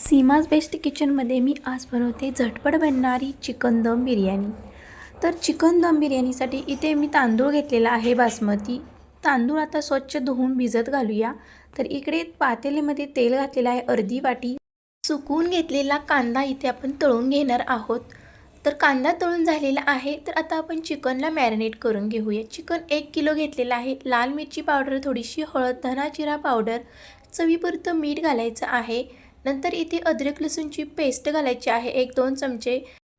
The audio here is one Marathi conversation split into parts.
सीमाज बेस्ट किचनमध्ये मी आज बनवते झटपट बनणारी चिकन दम बिर्याणी. तर चिकन दम बिर्याणीसाठी इथे मी तांदूळ घेतलेला आहे बासमती. तांदूळ आता स्वच्छ धुवून भिजत घालूया. तर इकडे पातेलीमध्ये तेल घातलेलं आहे अर्धी वाटी. सुकवून घेतलेला कांदा इथे आपण तळून घेणार आहोत. तर कांदा तळून झालेला आहे. तर आता आपण चिकनला मॅरिनेट करून घेऊया. चिकन एक किलो घेतलेलं आहे. लाल मिरची पावडर थोडीशी हळद धना जिरा पावडर चवीपुरतं मीठ घालायचं आहे. नंतर इथे अद्रक लसूणची पेस्ट घालायची आहे एक दोन चमचे.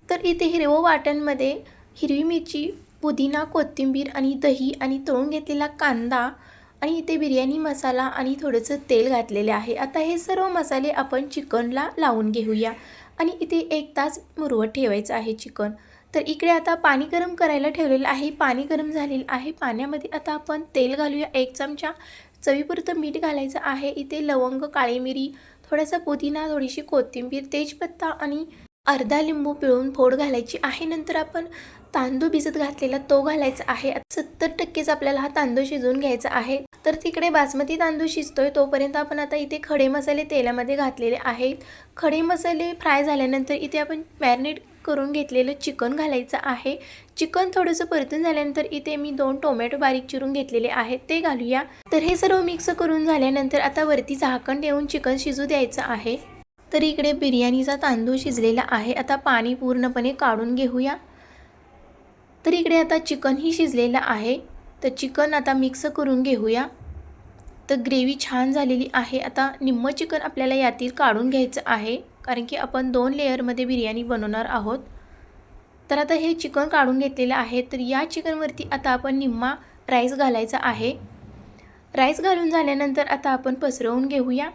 तर इथे हिरवं वाटणमध्ये हिरवी मिरची पुदिना कोथिंबीर आणि दही आणि तळून घेतलेला कांदा आणि इथे बिर्याणी मसाला आणि थोडंसं तेल घातलेले आहे. आता हे सर्व मसाले आपण चिकनला लावून घेऊया. आणि इथे एक तास मुरवत ठेवायचं आहे चिकन. तर इकडे आता पाणी गरम करायला ठेवलेलं आहे. पाणी गरम झालेलं आहे. पाण्यामध्ये आता आपण तेल घालूया एक चमचा. चवीपुरतं मीठ घालायचं आहे. इथे लवंग काळी मिरी थोडासा पुदिना थोडीशी कोथिंबीर तेजपत्ता आणि अर्धा लिंबू पिळून फोड घालायची आहे. नंतर आपण तांदूळ भिजत घातलेला तो घालायचा आहे. सत्तर टक्केच आपल्याला हा तांदूळ शिजवून घ्यायचा आहे. तर तिकडे बासमती तांदूळ शिजतोय. तोपर्यंत आपण आता इथे खडे मसाले तेलामध्ये घातलेले आहेत. खडे मसाले फ्राय झाल्यानंतर इथे आपण मॅरिनेट करून घेतलेलं चिकन घालायचं आहे. चिकन थोडंसं परतून झाल्यानंतर इथे मी दोन टोमॅटो बारीक चिरून घेतलेले आहेत ते घालूया. तर हे सर्व मिक्स करून झाल्यानंतर आता वरती झाकण ठेवून चिकन शिजू द्यायचं आहे. तर इकडे बिर्याणीचा तांदूळ शिजलेला आहे आता पाणी पूर्णपणे काढून घेऊया. तर इकडे आता चिकनही शिजलेलं आहे. तर चिकन आता मिक्स करून घेऊया. तर ग्रेव्ही छान झालेली आहे. आता निम्मं चिकन आपल्याला यातील काढून घ्यायचं आहे. कारण की आपण दोन लेअरमध्ये बिर्याणी बनवणार आहोत. तर आता हे चिकन काढून घेतलेलं आहे. तर या चिकनवरती आता आपण निम्मा राईस घालायचा आहे. राईस घालून झाल्यानंतर आता आपण पसरवून घेऊया.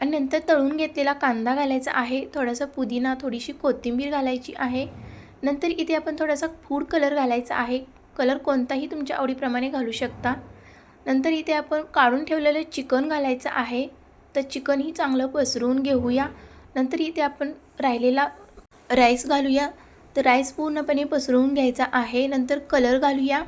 आणि नंतर तळून घेतलेला कांदा घालायचा आहे. थोडासा पुदिना थोडीशी कोथिंबीर घालायची आहे. नंतर इथे आपण थोडासा फूड कलर घालायचा आहे. कलर कोणताही तुमच्या आवडीप्रमाणे घालू शकता. नंतर इथे आपण काढून ठेवलेलं चिकन घालायचं आहे. तर चिकनही चांगलं पसरवून घेऊया. नंतर इथे आपण राहिलेला राईस घालूया. तर राईस पूर्णपणे पसरवून घ्यायचा आहे. नंतर कलर घालूया.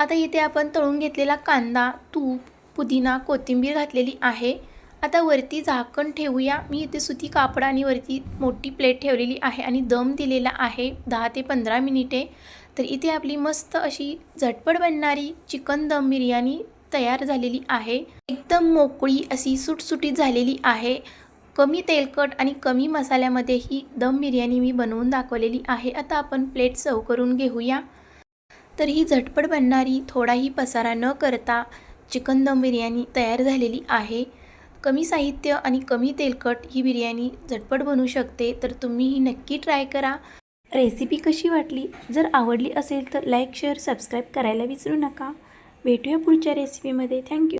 आता इथे आपण तळून घेतलेला कांदा तूप पुदिना कोथिंबीर घातलेली आहे. आता वरती झाकण ठेवूया. मी इथे सुती कापड आणि वरती मोठी प्लेट ठेवलेली आहे आणि दम दिलेला आहे. दहा ते पंधरा मिनिटे. तर इथे आपली मस्त अशी झटपट बनणारी चिकन दम बिर्याणी तयार झालेली आहे. एकदम मोकळी अशी सुटसुटीत झालेली आहे. कमी तेलकट आणि कमी मसाल्यामध्ये ही दम बिर्याणी मी बनवून दाखवलेली आहे. आता आपण प्लेट सर्व करून घेऊया. तर ही झटपट बनणारी थोडाही पसारा न करता चिकन दम बिर्याणी तयार झालेली आहे. कमी साहित्य आणि कमी तेलकट ही बिर्याणी झटपट बनू शकते तर तुम्ही ही नक्की ट्राय करा. रेसिपी कशी वाटली? जर आवडली असेल तर लाईक शेअर सबस्क्राईब करायला विसरू नका. भेटूया पुढच्या रेसिपीमध्ये थँक्यू